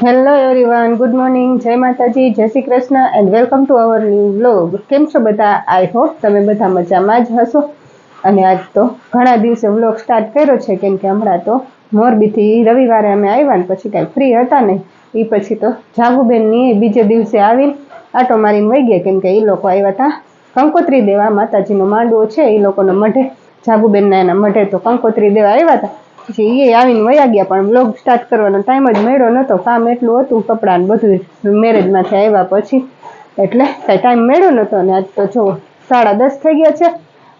Hello everyone good morning જય માતાજી, જય Shri Krishna and welcome to our new vlog કેમ છો બધા? આઈ હોપ તમે બધા મજામાં જ હશો. અને આજ તો ઘણા દિવસે વ્લોગ સ્ટાર્ટ કર્યો છે, કેમ કે હમણાં તો મોરબીથી રવિવારે અમે આવ્યા ને પછી કાંઈ ફ્રી હતા ને એ પછી તો જાગુબેનની બીજે દિવસે આવીને આટો મારીને વહી ગયા, કેમ કે એ લોકો આવ્યા હતા કંકોત્રી દેવા. માતાજીનો માંડવો છે એ લોકોનો મઢે. જાગુબેનના એના મઢે તો કંકોત્રી દેવા આવ્યા હતા પછી એ આવીને વયા ગયા, પણ બ્લોગ સ્ટાર્ટ કરવાનો ટાઈમ જ મળ્યો નહોતો કામ એટલું હતું કપડાને બધું મેરેજમાંથી આવ્યા પછી. એટલે કાંઈ ટાઈમ મળ્યો નહોતો અને આજ તો જો સાડા દસ થઈ ગયા છે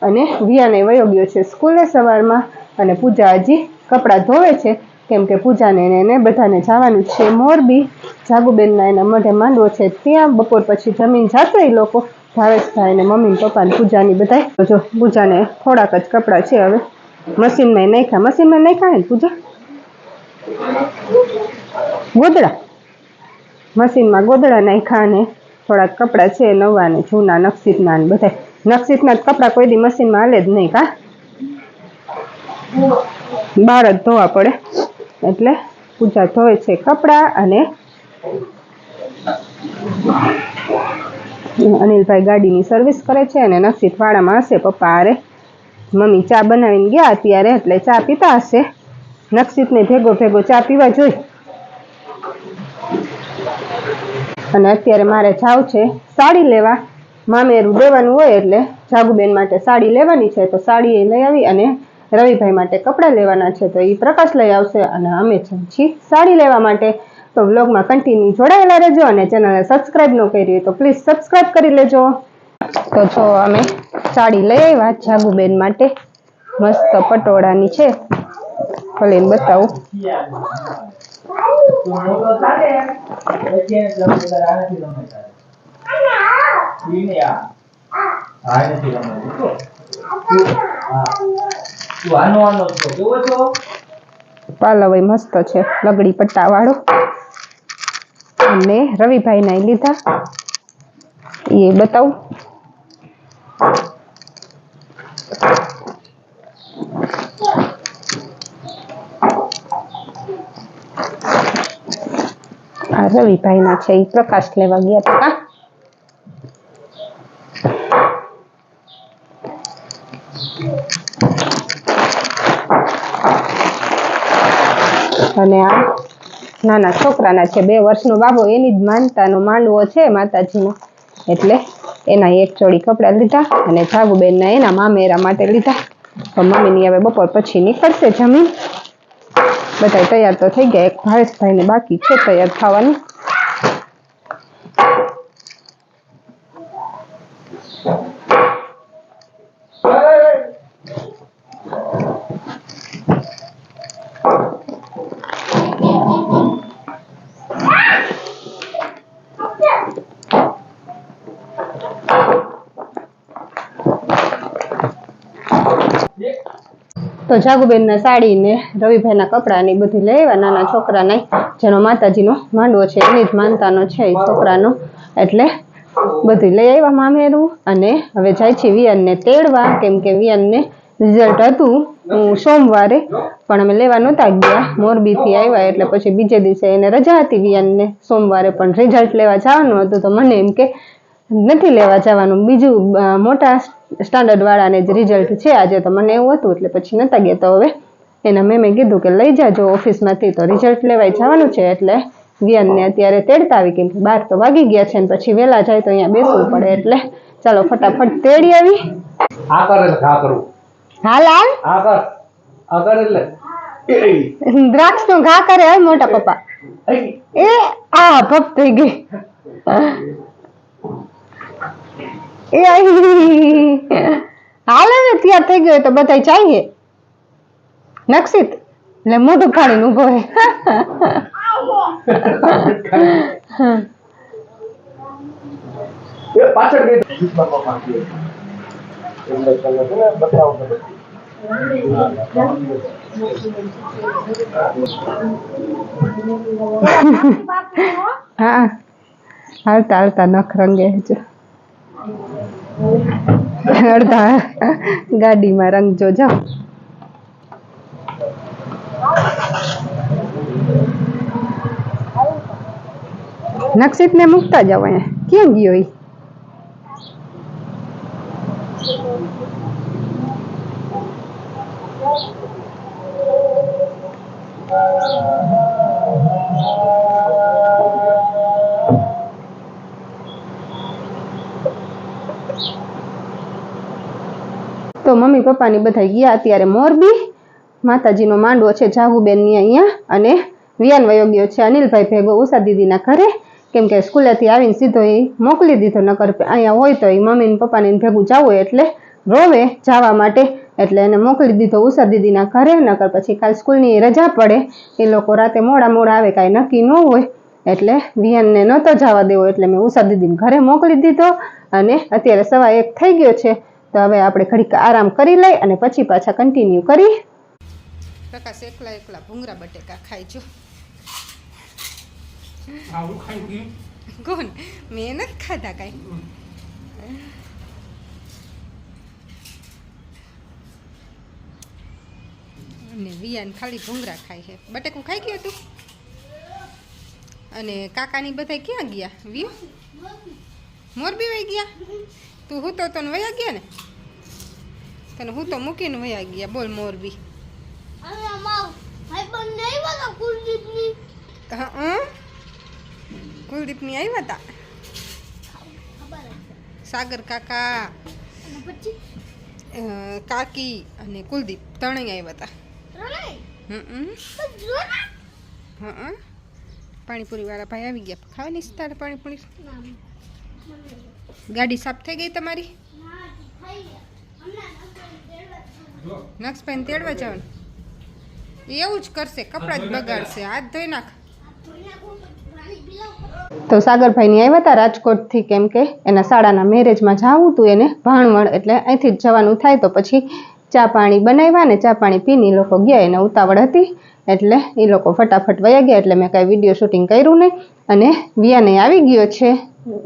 અને વિયાને વયો ગયો છે સ્કૂલે સવારમાં અને પૂજા હજી કપડાં ધોવે છે. કેમ કે પૂજાને એને બધાને જવાનું છે મોરબી. જાગુબેનના એના મઢે માંડવો છે. ત્યાં બપોર પછી જમીન જાતો એ લોકો. ભાવેશભાઈ ને મમ્મી પપ્પાને પૂજાની બધા જો, પૂજાને થોડાક જ કપડાં છે હવે. મશીનમાં નાખ્યા મશીનમાં નાખ્યા ને પૂજા? ગોદડા. મશીનમાં ગોદડા નાખ્યા ને થોડાક કપડાં છે, નવા ને જૂના નકસીતના ને બધા નકસીતના જ કપડાં કોઈ દી મશીનમાં હાલે જ નહીં, કા? બહાર જ ધોવા પડે. એટલે પૂજા ધોવે છે કપડાં અને અનિલભાઈ ગાડીની સર્વિસ કરે છે અને નક્ષિત વાળામાં હશે પપ્પા હારે. મમ્મી ચા બનાવીને ગયા અત્યારે, એટલે ચા પીતા હશે. નક્ષિતને ભેગો ભેગો ચા પીવા જોઈ. અને અત્યારે મારે જાવ છે સાડી લેવા. મામેરું દેવાનું હોય એટલે જાગુબેન માટે સાડી લેવાની છે, તો સાડી એ લઈ આવી અને રવિભાઈ માટે કપડાં લેવાના છે, તો એ પ્રકાશ લઈ આવશે અને અમે છીએ સાડી લેવા માટે. તો વ્લોગમાં કન્ટિન્યુ જોડાયેલા રહેજો અને ચેનલને સબસ્ક્રાઈબ ન કરી તો પ્લીઝ સબસ્ક્રાઇબ કરી લેજો. તો જો અમે સાડી લઈ આવ્યા જાગુબેન માટે. મસ્ત પટોળાની છે. ભલે બતાવું. મસ્ત છે. લગડી પટ્ટા વાળો અને રવિભાઈ ના લીધા. એ બતાવું. રવિભાઈ ના છે એ પ્રકાશ લેવા ગયા હતા. અને આ નાના છોકરાના છે, બે વર્ષનો બાબો, એની જ માનતાનો માંડવો છે માતાજીનો. એટલે એના એક જોડી કપડાં લીધા અને જાગુબેનના એના મામેરા માટે લીધા. તો મમ્મીની હવે બપોર પછી નીકળશે જમીન. બધા તૈયાર તો થઈ ગયા. એક ભાવેશભાઈને બાકી છે તૈયાર થવાની. તો જાગુબેનના સાડી ને રવિભાઈના કપડાં ને બધું લઈ આવ્યા, નાના છોકરાને. જેનો માતાજીનો માંડવો છે, એની જ માનતાનો છે છોકરાનો. એટલે બધું લઈ આવ્યા મામેરું અને હવે જાય છે વિયનને તેડવા. કેમ કે વિયનને રિઝલ્ટ હતું હું સોમવારે. પણ અમે લેવા નહોતા ગયા. મોરબીથી આવ્યા એટલે પછી બીજે દિવસે એને રજા હતી વિયનને. સોમવારે પણ રિઝલ્ટ લેવા જવાનું હતું. તો મને એમ કે નથી લેવા જવાનું. બીજું મોટા સ્ટાન્ડર્ડ વાળાને જ રિઝલ્ટ છે. આજે તો મને એવું હતું એટલે પછી નતા ગયા તો હવે. એના મેમે કીધું કે લઈ જાજો ઓફિસમાંથી તો રિઝલ્ટ લેવાય જવાનું છે. એટલે વિયનને અત્યારે તેડતા આવી કેમ કે બાર તો વાગી ગયા છે ને પછી વહેલા જાય તો અહીંયા બેસવું પડે. એટલે ચાલો ફટાફટ તેડી આવી. આ કર એટલે કરું. હાલ લાલ આ કર. આ કર એટલે. દ્રાક્ષ નો ઘા કરે હા મોટા પપ્પા. એ આ ભપ થઈ ગઈ. એ હાલે ને ત્યાં થઈ ગયો તો બધા ચાહીએ. નક્ષિત એટલે મોઢું ફાડીને ઊભો હે પાછળ ગઈ. હા. હાલતા હાલતા નખ રંગે છે. અડધા ગાડીમાં રંગ જો જાઓ નક્ષિતને મૂકતા જાવ અહીંયા ક્યાં ગયો ઈ તો મમ્મી પપ્પાની બધા ગયા અત્યારે મોરબી. માતાજીનો માંડવો છે જાગુબેનની અહીંયા અને વિયાન વયો છે અનિલભાઈ ભેગો ઉષા દીદીના ઘરે. કેમ કે સ્કૂલેથી આવીને સીધો એ મોકલી દીધો નકર અહીંયા હોય તો એ મમ્મી પપ્પાને ભેગું જવું એટલે રોવે જવા માટે. એટલે એને મોકલી દીધો ઉષા દીદીના ઘરે, નકર પછી કાલ સ્કૂલની રજા પડે. એ લોકો રાતે મોડા મોડા આવે, કાંઈ નક્કી ન હોય. એટલે વિયાનને નહોતો જવા દેવો, એટલે મેં ઉષા દીદીને ઘરે મોકલી દીધો અને અત્યારે સવા એક થઈ ગયો છે. તો હવે આપણે ઘડીક આરામ કરી લઈ અને પછી પાછા કન્ટિન્યુ કરી. પ્રકાશ એકલા એકલા ભૂંગરા બટેકા ખાઈ જો. આવું કોણ? મેં નથી ખાધા કાંઈ. અને વિયાન ખાલી ભૂંગરા ખાય છે. બટેકું ખાઈ ગયું તું અને કાકાની બધા ક્યાં ગયા? વિયો? મોરબી વહી ગયા? તું હું તો તને વયા ગયા ને? તને હું તો મૂકીને વયા ગયા બોલ મોરબી. કુલદીપની? આવ્યા હતા સાગર કાકા કાકી અને કુલદીપ ત્રણેય આવ્યા હતા પાણીપુરી વાળા ભાઈ આવી ગયા. ખાવાની તારે પાણીપુરી. ગાડી સાફ થઈ ગઈ તમારી? ના થઈ ગયા હમણાં નંબર દેડવા જો નક્ષભાઈને તેડવા જવાનું. એવું જ કરશે કપડાં જ બગાડશે હાથ ધોઈ નાખ. તો સાગરભાઈની આવ્યા હતા રાજકોટથી કેમ કે એના શાળાના મેરેજમાં જવું હતું એને ભાણવણ એટલે અહીંથી જ જવાનું થાય તો પછી ચા પાણી બનાવ્યા ને ચા પાણી પીને એ લોકો ગયા એને ઉતાવળ હતી એટલે એ લોકો ફટાફટ વયા ગયા એટલે મેં કાંઈ વીડિયો શૂટિંગ કર્યું નહીં. અને વિયાને આવી ગયો છે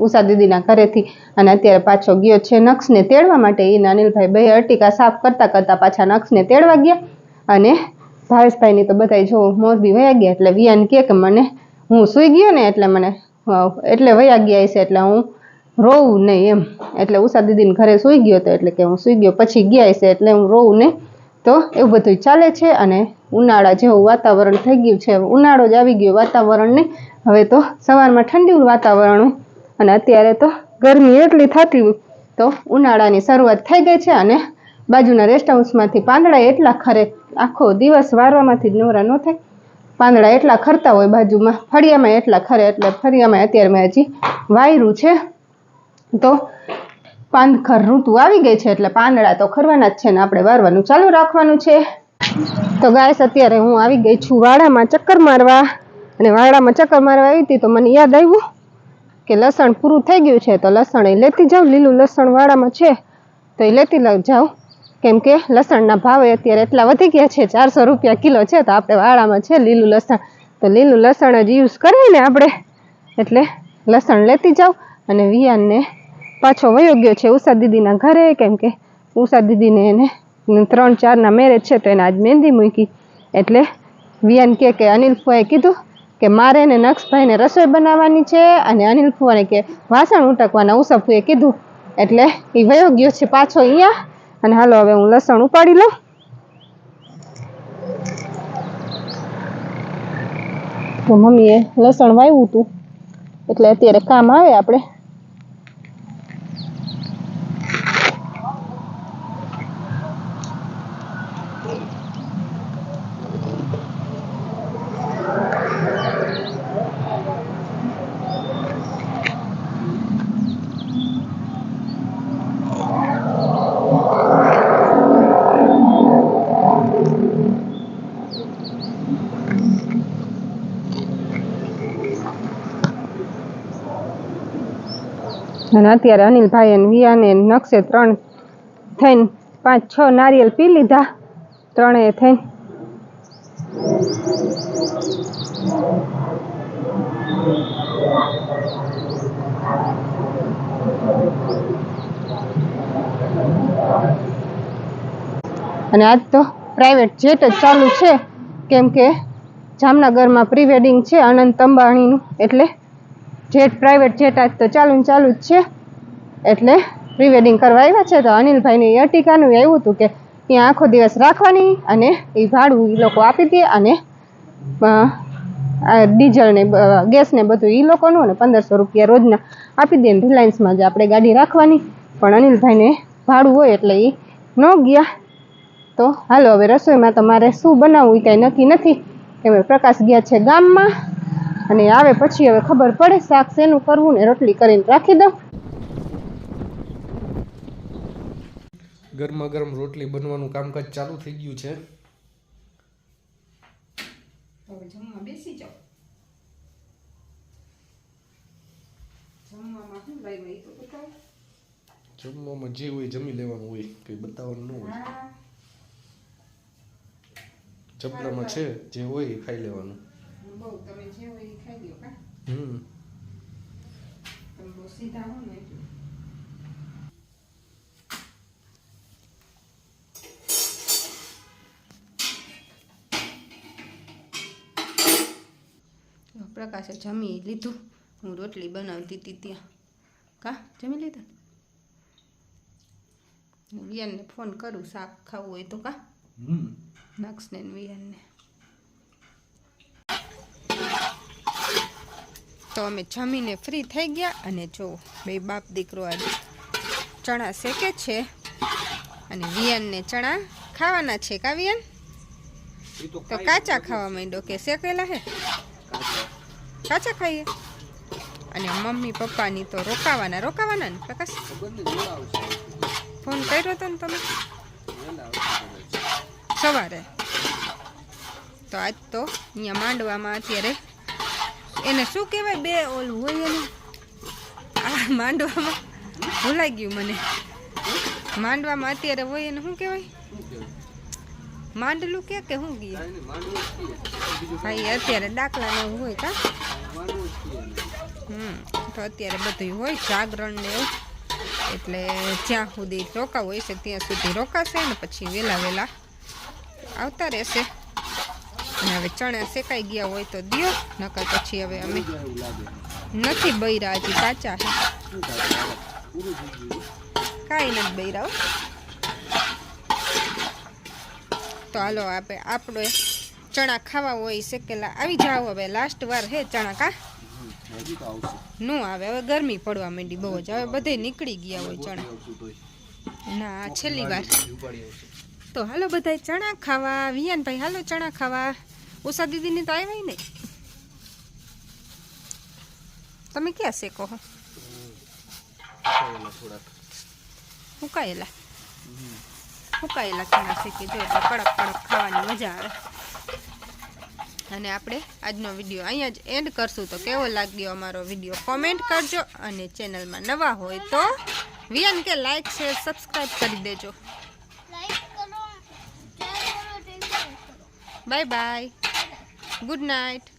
ઉષા દીદીના ઘરેથી. અને અત્યારે પાછો ગયો છે નક્ષને તેડવા માટે. એ અનિલભાઈ બે અર્ટિકા સાફ કરતા કરતા પાછા નક્ષને તેડવા ગયા. અને ભાવેશભાઈની તો બધાય જો મોરબી વયા ગયા એટલે વિયાન કહે કે મને હું સૂઈ ગયો ને એટલે મને એટલે વયા ગયા હશે એટલે હું રોવું નહીં એમ. એટલે ઉષા દીદીને ઘરે સૂઈ ગયો હતો એટલે કે હું સૂઈ ગયો. પછી ગયા હશે એટલે હું રોવું નહીં. તો એવું બધું ચાલે છે અને ઉનાળા જેવું વાતાવરણ થઈ ગયું છે. ઉનાળો જ આવી ગયો વાતાવરણ નહીં હવે તો સવારમાં ઠંડી વાતાવરણ અને અત્યારે તો ગરમી એટલી થતી તો ઉનાળાની શરૂઆત થઈ ગઈ છે અને બાજુના રેસ્ટ હાઉસમાંથી પાંદડા એટલા ખરે આખો દિવસ વારવામાંથી જ નવરા ન થાય. પાંદડા એટલા ખરતા હોય બાજુમાં, ફળિયામાં એટલા ખરે એટલે ફળિયામાં અત્યારે મેં હજી વાયરું છે. તો પાંદખર ઋતુ આવી ગઈ છે એટલે પાંદડા તો ખરવાના જ છે ને આપણે વારવાનું ચાલુ રાખવાનું છે. તો ગાયસ અત્યારે હું આવી ગઈ છું વાડામાં ચક્કર મારવા. અને વાડામાં ચક્કર મારવા આવી હતી તો મને યાદ આવ્યું કે લસણ પૂરું થઈ ગયું છે તો લસણ એ લેતી જાઉં. લીલું લસણ વાડામાં છે તો એ લેતી જાઉં. કેમ કે લસણના ભાવે અત્યારે એટલા વધી ગયા છે, ચારસો રૂપિયા કિલો છે તો આપણે વાડામાં છે લીલું લસણ. તો લીલું લસણ જ યુઝ કરીએ ને આપણે. એટલે લસણ લેતી જાઉં અને વિયાનને પાછો વયો ગયો છે ઉષા દીદીના ઘરે, કેમ કે ઉષા દીદીને એને ત્રણ ચારના મેરેજ છે તો એને આજ મહેંદી મૂકી. એટલે વિયાન કે કે અનિલ ફુવાએ કીધું કે મારે ને નક્ષભાઈને રસોઈ બનાવવાની છે અને અનિલ ફુવાને કે વાસણ ઉટકવાના. ઉષા ફુએ કીધું. એટલે એ વયો ગયો છે પાછો અહીંયા. અને હાલો હવે હું લસણ ઉપાડી લઉં. તો મમ્મીએ લસણ વાવ્યું હતું. એટલે અત્યારે કામ આવે આપણે. અને અત્યારે અનિલભાઈ અને વિયાને નક્ષે ત્રણ થઈને પાંચ છ નારિયેલ પી લીધા. ત્રણેય થઈને અને આજ તો પ્રાઇવેટ જેટ જ ચાલુ છે. કેમ કે જામનગરમાં પ્રી વેડિંગ છે અનંત અંબાણીનું. એટલે જેટ પ્રાઇવેટ જેટ આજ તો ચાલુ ને ચાલુ જ છે. એટલે પ્રિવેડિંગ કરવા આવ્યા છે તો અનિલભાઈની અર્ટિકાનું એવું હતું કે ત્યાં આખો દિવસ રાખવાની અને એ ભાડું એ લોકો આપી દે અને ડીઝલ ને ગેસ ને બધું એ લોકોનું અને પંદરસો રૂપિયા રોજના આપી દે રિલાયન્સમાં જ આપણે ગાડી રાખવાની. પણ અનિલભાઈને ભાડું હોય એટલે એ ન ગયા. તો હાલો હવે રસોઈમાં તો મારે શું બનાવવું એ કાંઈ નક્કી નથી. કે પ્રકાશ ગયા છે ગામમાં. અને આવે પછી હવે ખબર પડે શાક શેનું કરવું ને રોટલી કરીને રાખી દઉં. ગરમા ગરમ રોટલી બનવાનું કામકાજ ચાલુ થઈ ગયું છે. હવે જમવા બેસી જાઓ. જમવામાં જમવામાં જે હોય જમી લેવાનું હોય કંઈ બતાવવાનું ન હોય. હા. છે જે હોય એ ખાઈ લેવાનું. બહુ તમે જે હોય એ ખાઈ લ્યો કા હમ તમે બહુ સીધા હો ને એટલે પ્રકાશે જમી લીધું હું રોટલી બનાવતી હતી ત્યાં કા જમી લીધા વિયાનને ફોન કરું શાક ખાવું હોય તો કા હમ નક્ષને ને વિયાનને તો અમે જમીને ફ્રી થઈ ગયા અને જો બે બાપ દીકરો આજે ચણા શેકે છે અને વિયનને ચણા ખાવાના છે કા વિયન? તો કાચા ખાવા માંડો કે શેકેલા હે? કાચા. ખાઈએ. અને મમ્મી પપ્પાની તો રોકાવાના રોકાવાના ને પ્રકાશ? ફોન કર્યો હતો ને તમે? સવારે. તો આજ તો અહીંયા માંડવામાં અત્યારે એને શું કહેવાય? બે ઓલું હોય એનું. આ માંડવામાં ભૂલાઈ ગયું મને. માંડવામાં અત્યારે હોય એને શું કહેવાય? માંડલું કે કે શું ગયું ભાઈ અત્યારે દાખલા ને હોય કા? હમ, તો અત્યારે બધું હોય, જાગરણ ને એવું. એટલે જ્યાં સુધી રોકાવું હોય છે, ત્યાં સુધી રોકાશે ને પછી વહેલા વહેલા આવતા રહેશે. હવે ચણા શેકાઈ ગયા હોય તો દિયો, નકર પછી હવે અમે નથી બૈરા હજી કાચા કાંઈ નથી બૈરા. તો હાલો આપણે આપણે ચણા ખાવા હોય શેકેલા. આવી જાવ હવે લાસ્ટ વાર હે ચણા કા? નું આવે, હવે ગરમી પડવા માંડી બહુ જ. હવે બધે નીકળી ગયા હોય ચણા. ના છેલ્લી વાર. તો હાલો બધાય ચણા ખાવા. વિયાનભાઈ, હાલો ચણા ખાવા. ઉષા દીદીની તો આવ્યા નહીં તમે ક્યાં શેકો હો હુકાયેલા હુકાયેલા ચણા શેકી જો એટલે કડક કડક ખાવાની મજા આવે અને આપણે આજનો વીડિયો અહીંયા જ એન્ડ કરશું તો કેવો લાગ્યો અમારો વીડિયો કોમેન્ટ કરજો અને ચેનલમાં નવા હોય તો વિયન કે લાઈક શેર સબસ્ક્રાઈબ કરી દેજો બાય બાય ગુડ નાઇટ